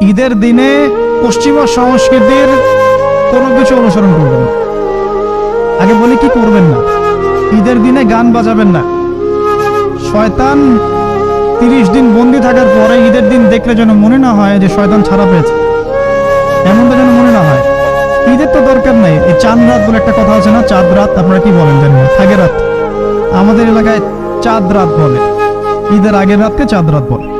ঈদের দিনে পশ্চিমা সংস্কৃতির কোনো কিছু অনুসরণ করবেন না। আগে বলি কি করবেন না? ঈদের দিনে গান বাজাবেন না। শয়তান তিরিশ দিন বন্দি থাকার পরে ঈদের দিন দেখলে যেন মনে না হয় যে শয়তান ছাড়া পেয়েছে। এমনটা যেন মনে না হয়। ঈদের তো দরকার নেই। এই চাঁদ রাত বলে একটা কথা আছে না? চাঁদ রাত, আপনারা কি বলেন জানেন থাকে রাত। আমাদের এলাকায় চাঁদ রাত বলে। ঈদের আগের রাতকে চাঁদ রাত বলে।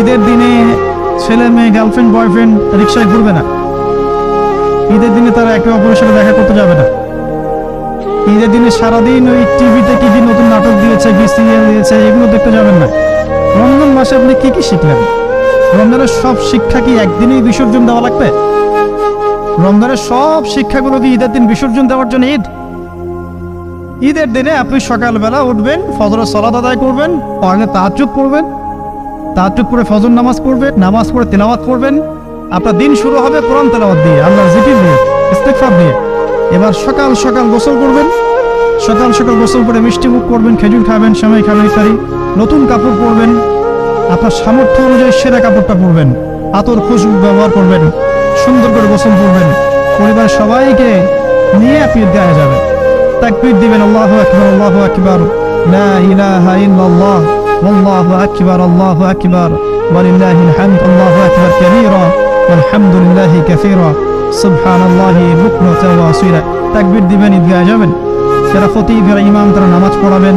ঈদের দিনে ছেলে মেয়ে গার্লফ্রেন্ড বয়ফ্রেন্ড রিক্সায় ঘুরবে না। ঈদের দিনে তারা একে অপরের সাথে দেখা করতে যাবে না। ঈদের দিনে সারাদিন ওই টিভিতে কি কি নতুন নাটক দিয়েছে, কি সিরিয়াল দিয়েছে, এগুলো দেখতে যাবেন না। রমজান মাসে আপনি কি কি শিখলেন? রমজানের সব শিক্ষা কি একদিনেই বিসর্জন দেওয়া লাগবে? রমজানের সব শিক্ষাগুলো কি ঈদের দিন বিসর্জন দেওয়ার জন্য ঈদ? ঈদের দিনে আপনি সকালবেলা উঠবেন ফজর সলাত আদায় করবেন পড়লে তাহাজুদ করবেন তাহাজুদ করে ফজর নামাজ পড়বেন, নামাজ পড়ে তেলাওয়াত করবেন। আপনার দিন শুরু হবে কোরআন তেলাওয়াত দিয়ে আল্লাহর জিকির দিয়ে, ইস্তেগফার দিয়ে। এবার সকাল সকাল গোসল করবেন, সকাল সকাল গোসল করে মিষ্টি মুখ করবেন, খেজুর খাবেন সময় খাবেন ইত্যাদি। নতুন কাপড় পরবেন, আপনার সামর্থ্য অনুযায়ী সেরা কাপড়টা পরবেন, আতর খুশবু ব্যবহার করবেন, সুন্দর করে গোসল করবেন। পরিবার সবাইকে নিয়ে আপনি দেওয়া যাবে। তাকবীর দিবেন, আল্লাহু আকবার আল্লাহু আকবার। লা ইলাহা ইল্লাল্লাহ। والله أكبر الله أكبر ولله الحمد الله أكبر كبيرا والحمد لله كثيرا سبحان الله بكرة وأصيلا তাকবীর দিবেন ঈদগাহে যাবেন যারা খতিব যারা ইমাম তারা নামাজ পড়াবেন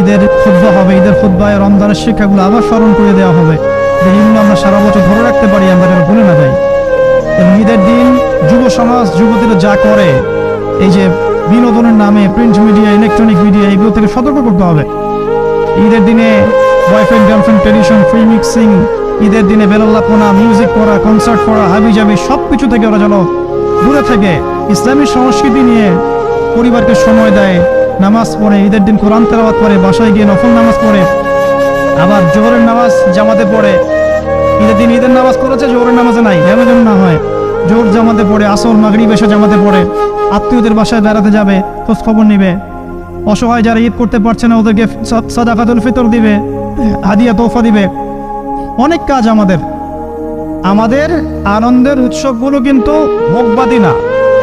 ঈদের খুদ্া হবে ঈদের খুদ্ায় রমজানের শিক্ষাগুলো আবার স্মরণ করে দেওয়া হবে যেগুলো আমরা সারা বছর ধরে রাখতে পারি আমরা যেন ভুলে না যাই এবং ঈদের দিন যুব সমাজ যুবতীরা যা করে এই যে বিনোদনের নামে প্রিন্ট মিডিয়া ইলেকট্রনিক মিডিয়া এগুলো থেকে সতর্ক করতে হবে ঈদের দিনে boyfriend girlfriend tradition free mixing ঈদের দিনে বেলাল্লাপনা মিউজিক পড়া কনসার্ট পড়া হাবি জাবি সব কিছু থেকে ওরা যেন দূরে থেকে। ইসলামী সংস্কৃতি নিয়ে পরিবারকে সময় দেয়, নামাজ পড়ে, ঈদের দিন কোরআন তেলাওয়াত করে, বাসায় গিয়ে নফল নামাজ পড়ে। আবার জোহরের নামাজ জামাতে পড়ে। ঈদের দিন ঈদের নামাজ করেছে জোহরের নামাজে নাই, যেন যেন না হয়। জোর জামাতে পড়ে, আসর মাগরি বেশে জামাতে পড়ে। আত্মীয়দের বাসায় বেড়াতে যাবে খোঁজ খবর নিবে। অসহায় যারা ঈদ করতে পারছে না, ওদেরকে সদ- সাদাকাতুল ফিতর দিবে, হাদিয়া তোফা দিবে। অনেক কাজ আমাদের। আমাদের আনন্দের উৎসবগুলো কিন্তু ভোগবাদী না,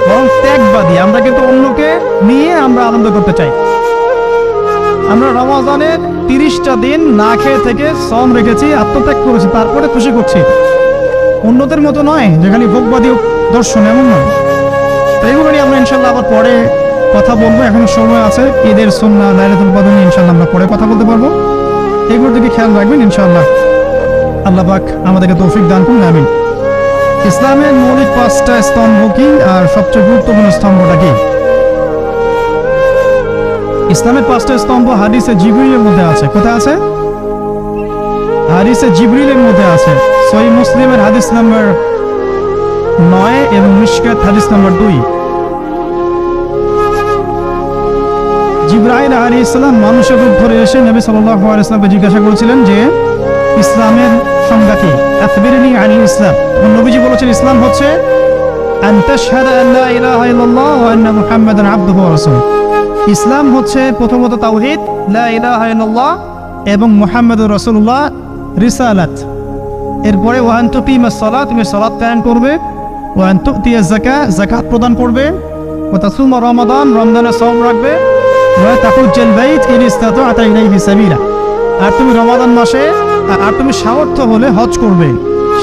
বরং ত্যাগবাদী। আমরা কিন্তু অন্যকে নিয়ে আমরা আনন্দ করতে চাই। আমরা রমাজানের তিরিশটা দিন না খেয়ে থেকে শ্রম রেখেছি, আত্মত্যাগ করেছি, তারপরে খুশি করছি। অন্যদের মতো নয় যে খালি ভোগবাদী দর্শন এমন নয়। তো এগুলো নিয়ে আমরা ইনশাল্লাহ আবার পরে কথা বলব, এখনও সময় আছে। ঈদের সন্না লাইলাতুল কদর নিয়ে ইনশাল্লাহ আমরা পরে কথা বলতে পারব। এগুলোর দিকে খেয়াল রাখবেন? ইনশাল্লাহ আল্লাহ পাক আমাদেরকে তৌফিক দান করুন, আমিন। ইসলামের মৌলিক পাঁচটা স্তম্ভ কি আর সবচেয়ে গুরুত্বপূর্ণ স্তম্ভটা কি? ইসলামের পাঁচটা স্তম্ভ হাদিসে জিবরিলের মধ্যে আছে। কোথায় আছে? হাদিসে জিবরিলের মধ্যে আছে। সহি মুসলিমের হাদিস নাম্বার নয় এবং মিশকাত হাদিস নাম্বার দুই। জিব্রাহিম আলী ইসলাম মানুষের রূপ ধরে এসে নবী সাল্লাহ জিজ্ঞাসা করেছিলেন যে, ইসলামের সংজ্ঞা কি? আখবিরনি আলী ইসলাম। নবীজি বলেছেন, ইসলাম হচ্ছে ইসলাম হচ্ছে প্রথমত তাওহীদ এবং মুহাম্মাদুর রাসূলুল্লাহ, রিসালাত। এরপরে ওয়ান তুকিমাস সালাত, তুমি সালাত কায়েম করবে। ওয়ান তুতিয়া যাকাত যাকাত প্রদান করবে। ওয়া তাসুমা রমাদান, রমজানের সওম রাখবে। আর তুমি রমাদান মাসে, আর তুমি সামর্থ্য হলে হজ করবে।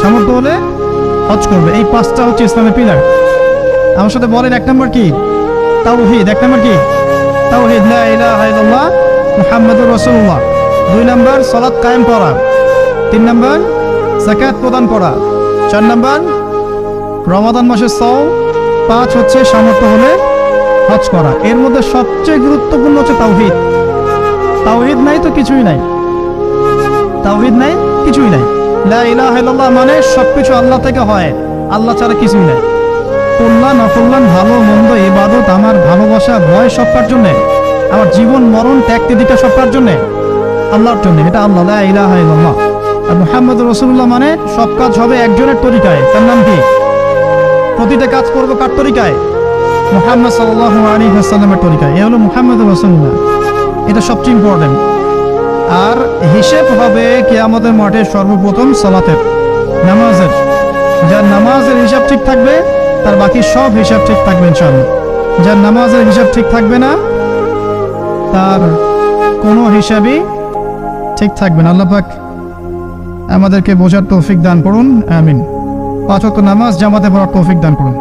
সামর্থ্য হলে হজ করবে। এই পাঁচটা হচ্ছে ইসলামের পিলার আমার সাথে বলেন এক নম্বর কি? তাওহীদ। এক নম্বর কি? তাওহীদ। লা ইলাহা ইল্লাল্লাহ মুহাম্মাদুর রাসূলুল্লাহ। দুই নম্বর, সালাত কায়েম করা। তিন নম্বর, যাকাত প্রদান করা। চার নম্বর, রমাদান মাসের সও পাঁচ হচ্ছে সামর্থ্য হলে হজ করা। এর মধ্যে সবচেয়ে গুরুত্বপূর্ণ হচ্ছে তাওহীদ। তাওহীদ নাই তো কিছুই নাই। তাওহীদ নাই, কিছুই নাই। লা ইলাহা ইল্লাল্লাহ মানে সবকিছু আল্লাহ থেকে হয়। আল্লাহ ছাড়া কিছুই নেই। কল্যাণ, অকল্যাণ, ভালো, মন্দ, ইবাদত, আমার ভালোবাসা, ভয় সব কার জন্যে, আমার জীবন, মরণ, ত্যাগ দিটা সব কার জন্যে, আল্লাহর জন্য, এটা আল্লাহ, লা ইলাহা ইল্লাল্লাহ। আর মুহাম্মদ রসুল্লাহ মানে সব কাজ হবে একজনের তরিকায়। তার নাম কি? প্রতিটা কাজ করব কার তরিকায়? মুহাম্মদ সাল্লাল্লাহু আলাইহি ওয়াসাল্লামের তরিকায়। এ হলো মুহাম্মদ রসুল্লাহ এটা সবচেয়ে ইম্পর্টেন্ট আর হিসেব হবে কিয়ামতের মাঠে সর্বপ্রথম সালাতের, নামাজের। যার নামাজের হিসাব ঠিক থাকবে, তার বাকি সব হিসাব ঠিক থাকবে ইনশাআল্লাহ। যার নামাজের হিসাব ঠিক থাকবে না, তার কোনো হিসাবই ঠিক থাকবে না। আল্লাহ পাক আমাদেরকে বোঝার তৌফিক দান করুন, আমিন। পাঁচ ওয়াক্ত নামাজ জামাতে পড়ার তৌফিক দান করুন।